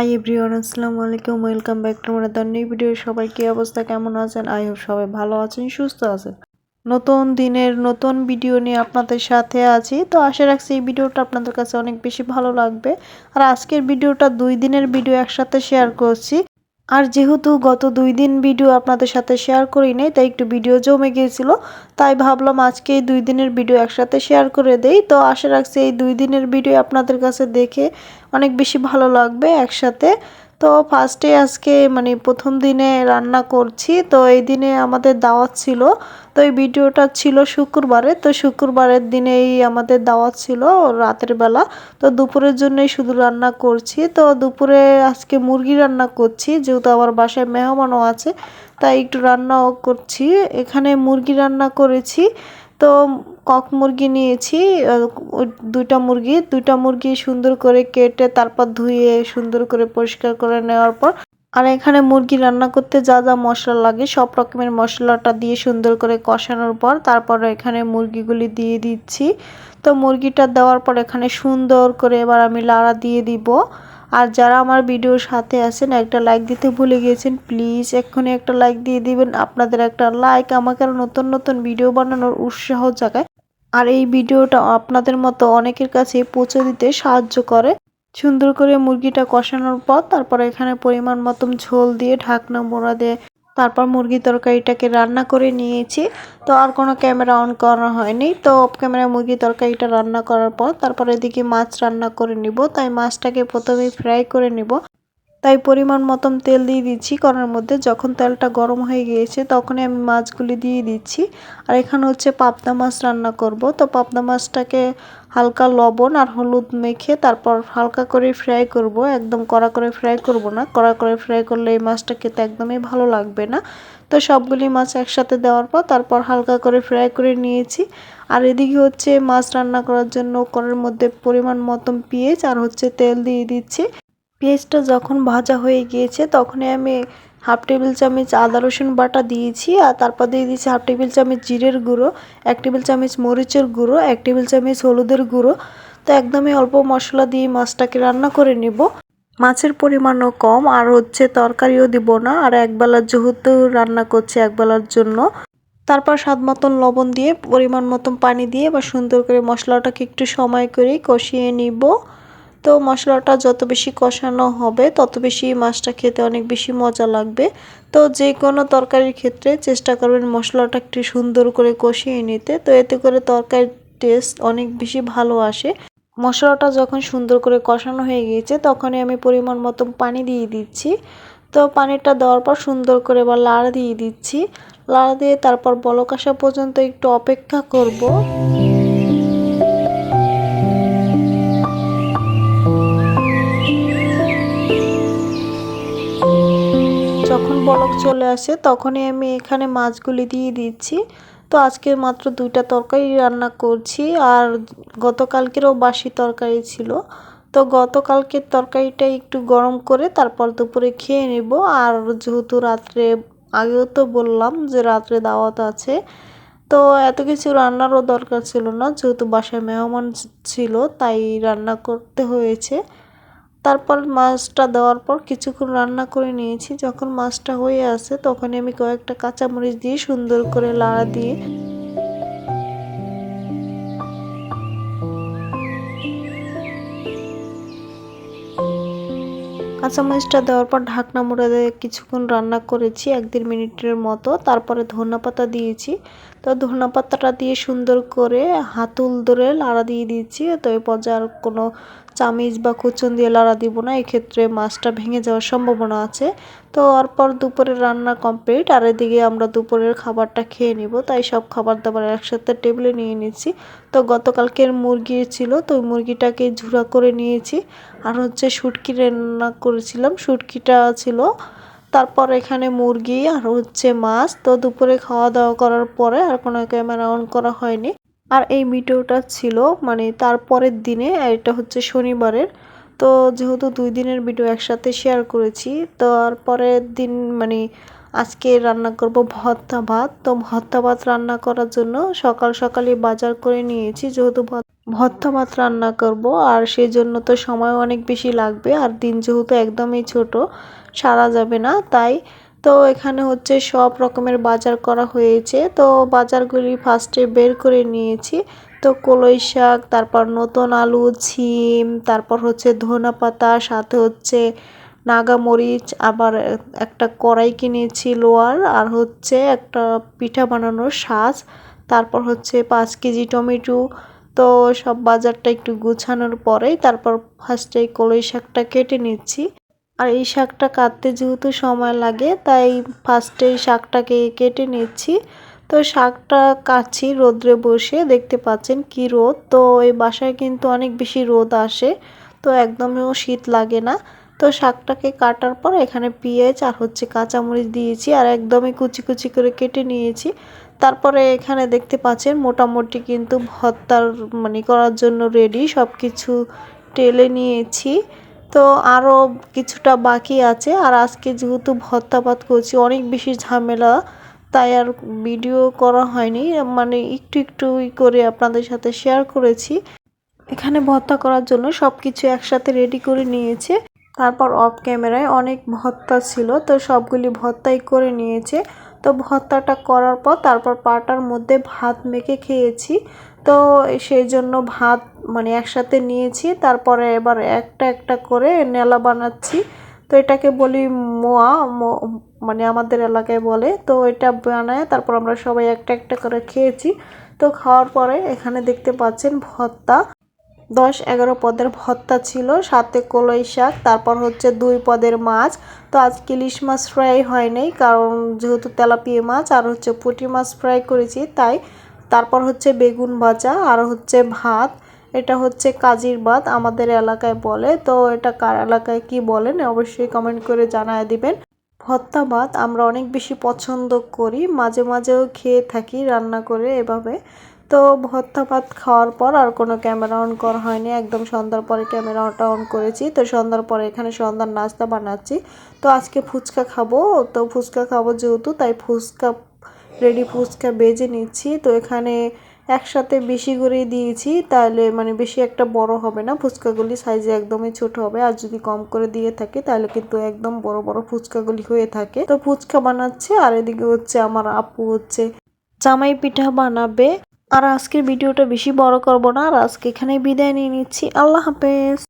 High everyone, আসসালামু আলাইকুম, welcome back to আমার নিউ ভিডিও। সবাই কি অবস্থা, কেমন আছেন? আই হোপ সবাই ভালো আছেন, সুস্থ আছেন। নতুন দিনের নতুন ভিডিও নিয়ে আপনাদের সাথে আছি। তো আশা রাখছি এই ভিডিওটা আপনাদের কাছে অনেক বেশি ভালো লাগবে। আর আজকের ভিডিওটা দুই দিনের ভিডিও একসাথে শেয়ার করছি। আর যেহেতু গত দুই দিন ভিডিও আপনাদের সাথে শেয়ার করি নাই, তাই একটু ভিডিও জমে গিয়েছিল, তাই ভাবলাম আজকে এই দুই দিনের ভিডিও একসাথে শেয়ার করে দেই। তো আশা রাখছি এই দুই দিনের ভিডিও আপনাদের কাছে দেখে অনেক বেশি ভালো লাগবে একসাথে। তো ফার্স্টে আজকে মানে প্রথম দিনে রান্না করছি, তো এই দিনে আমাদের দাওয়াত ছিল। তো এই ভিডিওটা ছিল শুক্রবারে, তো শুক্রবারের দিনেই আমাদের দাওয়াত ছিল রাতের বেলা। তো দুপুরের জন্যই শুধু রান্না করছি। তো দুপুরে আজকে মুরগি রান্না করছি, যেহেতু আমার বাসায় মেহমানও আছে, তাই একটু রান্নাও করছি। এখানে মুরগি রান্না করেছি। তো কক মুরগি নিয়েছি দুইটা মুরগি দুইটা মুরগি সুন্দর করে কেটে তারপর ধুয়ে সুন্দর করে পরিষ্কার করে নেওয়ার পর, আর এখানে মুরগি রান্না করতে যা যা মশলা লাগে, সব রকমের মশলাটা দিয়ে সুন্দর করে কষানোর পর তারপর এখানে মুরগিগুলি দিয়ে দিচ্ছি। তো মুরগিটা দেওয়ার পর এখানে সুন্দর করে এবার আমি লাড়া দিয়ে দিব। আর যারা আমার ভিডিওর সাথে আছেন, একটা লাইক দিতে ভুলে গিয়েছেন প্লিজ এক্ষুনি একটা লাইক দিয়ে দিবেন। আপনাদের একটা লাইক আমাকে আরও নতুন নতুন ভিডিও বানানোর উৎসাহ জাগায়। আর এই ভিডিওটা আপনাদের মতো অনেকের কাছে পৌঁছে দিতে সাহায্য করে। সুন্দর করে মুরগিটা কষানোর পর তারপর এখানে পরিমাণ মতন ঝোল দিয়ে ঢাকনা মোড়া দিয়ে তারপর মুরগি তরকারিটাকে রান্না করে নিয়েছি। তো আর কোনো ক্যামেরা অন করা হয়নি। তো অফ ক্যামেরা মুরগি তরকারিটা রান্না করার পর তারপর এদিকে মাছ রান্না করে নিব। তাই মাছটাকে প্রথমেই ফ্রাই করে নিব। তাই পরিমাণ মতন তেল দিয়ে দিচ্ছি কড়ার মধ্যে। যখন তেলটা গরম হয়ে গিয়েছে, তখনই আমি মাছগুলি দিয়ে দিচ্ছি। আর এখানে হচ্ছে পাবদা মাছ রান্না করব। তো পাবদা মাছটাকে হালকা লবণ আর হলুদ মেখে তারপর হালকা করে ফ্রাই করব। একদম কড়া করে ফ্রাই করব না। কড়া করে ফ্রাই করলে এই মাছটা খেতে একদমই ভালো লাগবে না। তো সবগুলি মাছ একসাথে দেওয়ার পর তারপর হালকা করে ফ্রাই করে নিয়েছি। আর এদিকে হচ্ছে মাছ রান্না করার জন্য কড়ার মধ্যে পরিমাণ মতন পেঁয়াজ আর হচ্ছে তেল দিয়ে দিচ্ছি। পেঁয়াজটা যখন ভাজা হয়ে গিয়েছে, তখনই আমি হাফ টেবিল চামচ আদা রসুন বাটা দিয়েছি আর তারপর দিয়ে দিয়েছি হাফ টেবিল চামচ জিরের গুঁড়ো, এক টেবিল চামচ মরিচের গুঁড়ো, এক টেবিল চামচ হলুদের গুঁড়ো। তো একদমই অল্প মশলা দিয়ে মাছটাকে রান্না করে নেব। মাছের পরিমাণও কম আর হচ্ছে তরকারিও দিব না আর একবেলার যেহেতু রান্না করছি একবেলার জন্য। তারপর স্বাদ মতন লবণ দিয়ে পরিমাণ মতন পানি দিয়ে বা সুন্দর করে মশলাটাকে একটু সময় করে কষিয়ে নিব। তো মশলাটা যত বেশি কষানো হবে, তত বেশি মাছটা খেতে অনেক বেশি মজা লাগবে। তো যে কোনো তরকারির ক্ষেত্রে চেষ্টা করবেন মশলাটা একটু সুন্দর করে কষিয়ে নিতে। তো এতে করে তরকারির টেস্ট অনেক বেশি ভালো আসে। মশলাটা যখন সুন্দর করে কষানো হয়ে গিয়েছে, তখনই আমি পরিমাণ মতো পানি দিয়ে দিচ্ছি। তো পানিটা দেওয়ার পর সুন্দর করে বা লাড় দিয়ে দিচ্ছি। লাড় দিয়ে তারপর বলক আসা পর্যন্ত একটু অপেক্ষা করব। বলক চলে আসে, তখনই আমি এখানে মাছগুলি দিয়ে দিচ্ছি। তো আজকে মাত্র দুইটা তরকারি রান্না করছি, আর গতকালকেরও বাসি তরকারি ছিল। তো গতকালকের তরকারিটা একটু গরম করে তারপর দুপুরে খেয়ে নেব। আর যেহেতু রাত্রে, আগেও তো বললাম যে রাত্রে দাওয়াত আছে, তো এত কিছু রান্নারও দরকার ছিল না। যেহেতু বাসায় মেহমান ছিল, তাই রান্না করতে হয়েছে। তারপর মাছটা দেওয়ার পর কিছুক্ষণ রান্না করে নিয়েছি। যখন মাছটা হয়ে আসে তখন আমি কয়েকটা কাঁচামরিচ দিয়ে সুন্দর করে লাড়া দিয়ে কাঁচামরিচটা দেওয়ার পর ঢাকনা মুড়ে দিয়ে কিছুক্ষণ রান্না করেছি, এক দেড় মিনিটের মতো। তারপরে ধনা পাতা দিয়েছি। তো ধনা পাতাটা দিয়ে সুন্দর করে হাতুল ধরে লাড়া দিয়ে দিচ্ছি। তো এই পর্যায়ে আর কোনো চামিচ বা কুচন দিয়ে লাড়া দিব না। এক্ষেত্রে মাছটা ভেঙে যাওয়ার সম্ভাবনা আছে। তো তারপর দুপুরের রান্না কমপ্লিট। আর এদিকে আমরা দুপুরের খাবারটা খেয়ে নিব। তাই সব খাবার দাবার একসাথে টেবিলে নিয়ে নিচ্ছি। তো গতকালকের মুরগি ছিল। তো ওই মুরগিটাকে ঝুরা করে নিয়েছি। আর হচ্ছে শুটকি রান্না করেছিলাম। শুটকিটা ছিল তারপর এখানে মুরগি আর হচ্ছে মাছ। তো দুপুরে খাওয়া দাওয়া করার পরে আর কোনো ক্যামেরা অন করা হয়নি। আর এই ভিডিওটা ছিল মানে তারপরের দিনে, এটা হচ্ছে শনিবারের। তো যেহেতু দুই দিনের ভিডিও একসাথে শেয়ার করেছি, তো আর পরের দিন মানে আজকে রান্না করব ভর্তা ভাত। তো ভর্তা ভাত রান্না করার জন্য সকাল সকালই বাজার করে নিয়েছি, যেহেতু ভর্তা ভাত রান্না করব। আর সেই জন্য তো সময় অনেক বেশি লাগবে। আর দিন যেহেতু একদমই ছোট সারা যাবে না, তাই তো এখানে হচ্ছে সব রকমের বাজার করা হয়েছে। তো বাজারগুলি ফার্স্টে বের করে নিয়েছি। তো কলই শাক, তারপর নতুন আলু, ছিম, তারপর হচ্ছে ধনা পাতা, সাথে হচ্ছে নাগামরিচ আবার একটা কড়াই কিনেছি লোয়ার, আর হচ্ছে একটা পিঠা বানানোর সাজ, তারপর হচ্ছে পাঁচ কেজি টমেটো। তো সব বাজারটা একটু গুছানোর পরেই তারপর ফার্স্টে কলই শাকটা কেটে নিচ্ছি। আর এই শাকটা কাটতে যেহেতু সময় লাগে, তাই ফার্স্টে এই শাকটাকে কেটে নিচ্ছি। তো শাকটা কাটছি রোদ্রে বসে, দেখতে পাচ্ছেন কি রোদ। তো এই বাসায় কিন্তু অনেক বেশি রোদ আসে, তো একদমও শীত লাগে না। তো শাকটাকে কাটার পর এখানে পেঁয়াজ আর হচ্ছে কাঁচামরিচ দিয়েছি আর একদমই কুচি কুচি করে কেটে নিয়েছি। তারপরে এখানে দেখতে পাচ্ছেন মোটামুটি কিন্তু ভর্তার মানে করার জন্য রেডি সব কিছু টেলে নিয়েছি। তো আরও কিছুটা বাকি আছে। আর আজকে যেহেতু ভর্তা করছি, অনেক বেশি ঝামেলা, তাই আর ভিডিও করা হয়নি। মানে একটু একটু করে আপনাদের সাথে শেয়ার করেছি। এখানে ভর্তা করার জন্য সব কিছু একসাথে রেডি করে নিয়েছে। তারপর অফ ক্যামেরায় অনেক ভর্তা ছিল, তো সবগুলি ভর্তাই করে নিয়েছে। তো ভর্তাটা করার পর তারপর পাটার মধ্যে ভাত মেখে খেয়েছি। তো সেই জন্য ভাত মানে একসাথে নিয়েছি, তারপরে এবার একটা একটা করে নেলা বানাচ্ছি। তো এটাকে বলি মোয়া মানে আমাদের এলাকায় বলে। তো এটা বানায় তারপর আমরা সবাই একটা একটা করে খেয়েছি। তো খাওয়ার পরে এখানে দেখতে পাচ্ছেন ভর্তা। দশ এগারো পদের ভর্তা ছিল, সাথে কলই শাক, তারপর হচ্ছে দুই পদের মাছ। তো আজকে ইলিশ মাছ ফ্রাই হয়নি, কারণ যেহেতু তেলাপিয়া মাছ আর হচ্ছে পুঁটি মাছ ফ্রাই করেছি, তাই তারপর হচ্ছে বেগুন ভাজা, আর হচ্ছে ভাত। এটা হচ্ছে কাজির ভাত, আমাদের এলাকায় বলে। তো এটা কার এলাকায় কি বলেন, অবশ্যই কমেন্ট করে জানায় দিবেন। ভর্তা ভাত আমরা অনেক বেশি পছন্দ করি, মাঝে মাঝেও খেয়ে থাকি রান্না করে এভাবে। তো ভর্তা ভাত খাওয়ার পর আর কোনো ক্যামেরা অন করা হয়নি, একদম সন্ধ্যার পরে ক্যামেরাটা অন করেছি। তো সন্ধ্যার পরে এখানে সন্ধ্যার নাস্তা বানাচ্ছি। তো আজকে ফুচকা খাব, তো ফুচকা খাব যেহেতু, তাই ফুচকা রেডি ফুচকা বেজে নিচ্ছি। তো এখানে একসাথে বেশি করে দিয়েছি, তাহলে মানে বেশি একটা বড় হবে না। ফুচকাগুলি সাইজে একদমই ছোট হবে, আর যদি কম করে দিয়ে থাকে, তাহলে কিন্তু একদম বড় বড় ফুচকাগুলি হয়ে থাকে। তো ফুচকা বানাচ্ছে, আর এদিকে হচ্ছে আমার আপু হচ্ছে জামাই পিঠা বানাবে। আর আজকের ভিডিওটা বেশি বড় করব না, আর আজকে এখানে বিদায় নিয়ে নিচ্ছি। আল্লাহ হাফেজ।